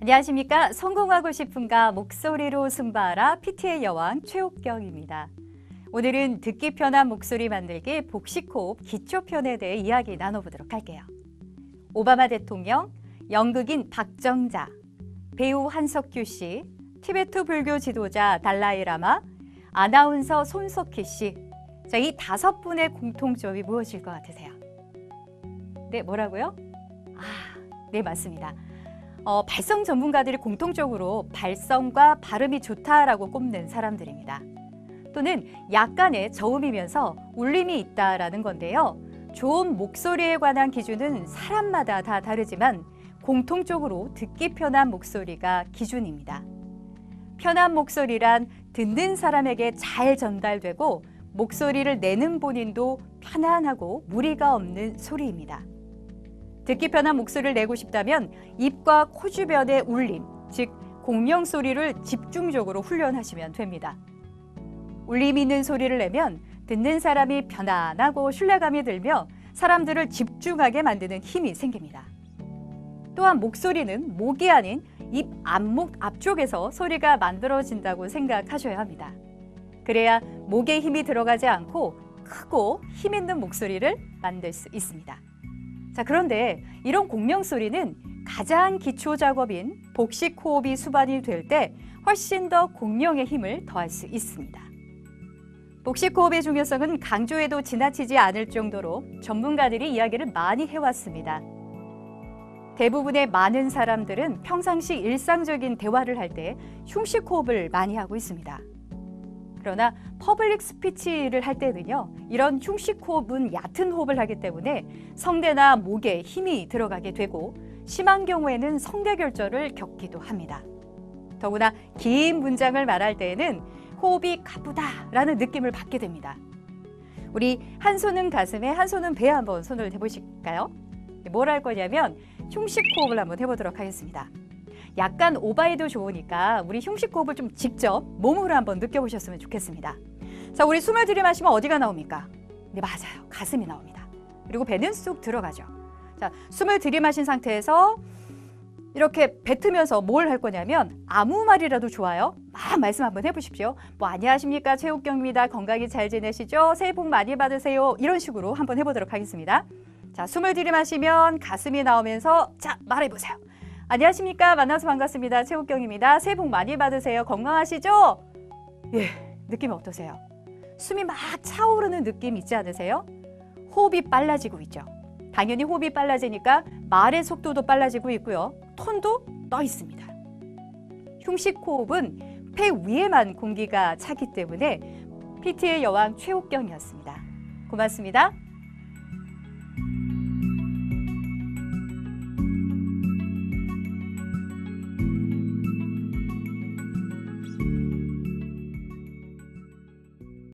안녕하십니까. 성공하고 싶은가 목소리로 승바하라 PT의 여왕 최옥경입니다. 오늘은 듣기 편한 목소리 만들기 복식호흡 기초편에 대해 이야기 나눠보도록 할게요. 오바마 대통령, 연극인 박정자, 배우 한석규 씨, 티베트 불교 지도자 달라이라마, 아나운서 손석희 씨. 자, 이 다섯 분의 공통점이 무엇일 것 같으세요? 네, 뭐라고요? 아, 네, 맞습니다. 어, 발성 전문가들이 공통적으로 발성과 발음이 좋다라고 꼽는 사람들입니다. 또는 약간의 저음이면서 울림이 있다라는 건데요. 좋은 목소리에 관한 기준은 사람마다 다 다르지만 공통적으로 듣기 편한 목소리가 기준입니다. 편한 목소리란 듣는 사람에게 잘 전달되고 목소리를 내는 본인도 편안하고 무리가 없는 소리입니다. 듣기 편한 목소리를 내고 싶다면 입과 코 주변의 울림, 즉 공명 소리를 집중적으로 훈련하시면 됩니다. 울림 있는 소리를 내면 듣는 사람이 편안하고 신뢰감이 들며 사람들을 집중하게 만드는 힘이 생깁니다. 또한 목소리는 목이 아닌 입 안목 앞쪽에서 소리가 만들어진다고 생각하셔야 합니다. 그래야 목에 힘이 들어가지 않고 크고 힘 있는 목소리를 만들 수 있습니다. 자, 그런데 이런 공명 소리는 가장 기초 작업인 복식 호흡이 수반이 될 때 훨씬 더 공명의 힘을 더할 수 있습니다. 복식 호흡의 중요성은 강조해도 지나치지 않을 정도로 전문가들이 이야기를 많이 해왔습니다. 대부분의 많은 사람들은 평상시 일상적인 대화를 할 때 흉식 호흡을 많이 하고 있습니다. 그러나 퍼블릭 스피치를 할 때는요, 이런 흉식 호흡은 얕은 호흡을 하기 때문에 성대나 목에 힘이 들어가게 되고 심한 경우에는 성대 결절을 겪기도 합니다. 더구나 긴 문장을 말할 때에는 호흡이 가쁘다라는 느낌을 받게 됩니다. 우리 한 손은 가슴에 한 손은 배에 한번 손을 대보실까요? 뭘 할 거냐면 흉식 호흡을 한번 해보도록 하겠습니다. 약간 오바해도 좋으니까 우리 흉식 호흡을 좀 직접 몸으로 한번 느껴보셨으면 좋겠습니다. 자, 우리 숨을 들이마시면 어디가 나옵니까? 네, 맞아요. 가슴이 나옵니다. 그리고 배는 쑥 들어가죠. 자, 숨을 들이마신 상태에서 이렇게 뱉으면서 뭘 할 거냐면 아무 말이라도 좋아요. 막 말씀 한번 해보십시오. 뭐 안녕하십니까 최욱경입니다. 건강히 잘 지내시죠? 새해 복 많이 받으세요. 이런 식으로 한번 해보도록 하겠습니다. 자, 숨을 들이마시면 가슴이 나오면서 자 말해보세요. 안녕하십니까 만나서 반갑습니다. 최욱경입니다. 새해 복 많이 받으세요. 건강하시죠? 예, 느낌 어떠세요? 숨이 막 차오르는 느낌 있지 않으세요? 호흡이 빨라지고 있죠. 당연히 호흡이 빨라지니까 말의 속도도 빨라지고 있고요. 톤도 떠 있습니다. 흉식 호흡은 폐 위에만 공기가 차기 때문에 PT의 여왕 최옥경이었습니다. 고맙습니다.